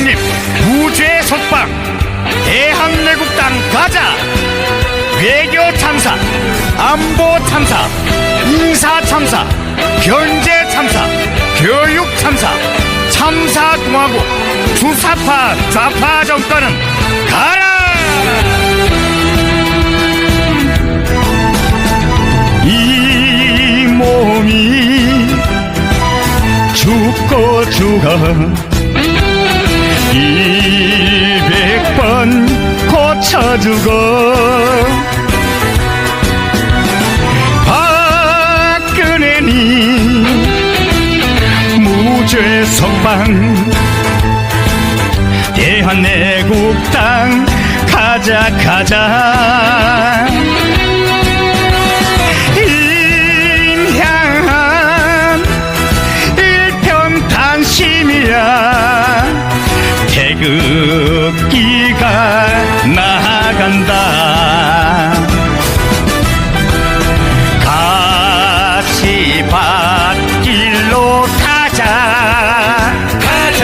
독립 무죄 석방 대한내국당 가자 외교 참사 안보 참사 인사 참사 경제 참사 교육 참사 참사 공화국 주사파 좌파 정권은 가라! 이 몸이 죽고 죽어 고쳐주고 박근혜니 무죄 석방 대한애국당 가자 가자. 인향한 일편단심이야. 태극기가 나 간다. 같이 밭길로 가자. 가자.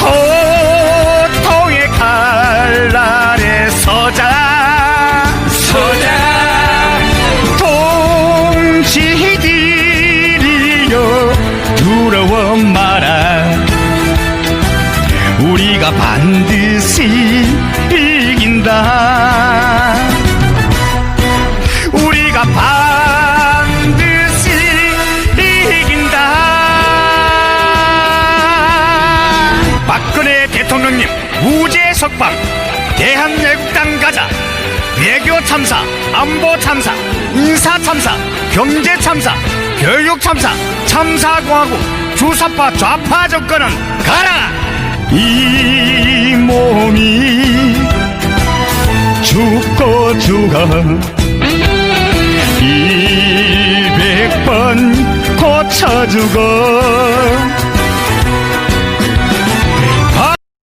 고통의 칼날에 서자. 서자. 동지들이여 두려워 마라 우리가 반드시 이긴다. 우리가 반드시 이긴다. 박근혜 대통령님 무죄 석방 대한애국당 가자 외교 참사 안보 참사 인사 참사 경제 참사 교육 참사 참사공화국 주사파 좌파 정권은 가라 이 몸이 죽고 죽어 이백 번 고쳐주고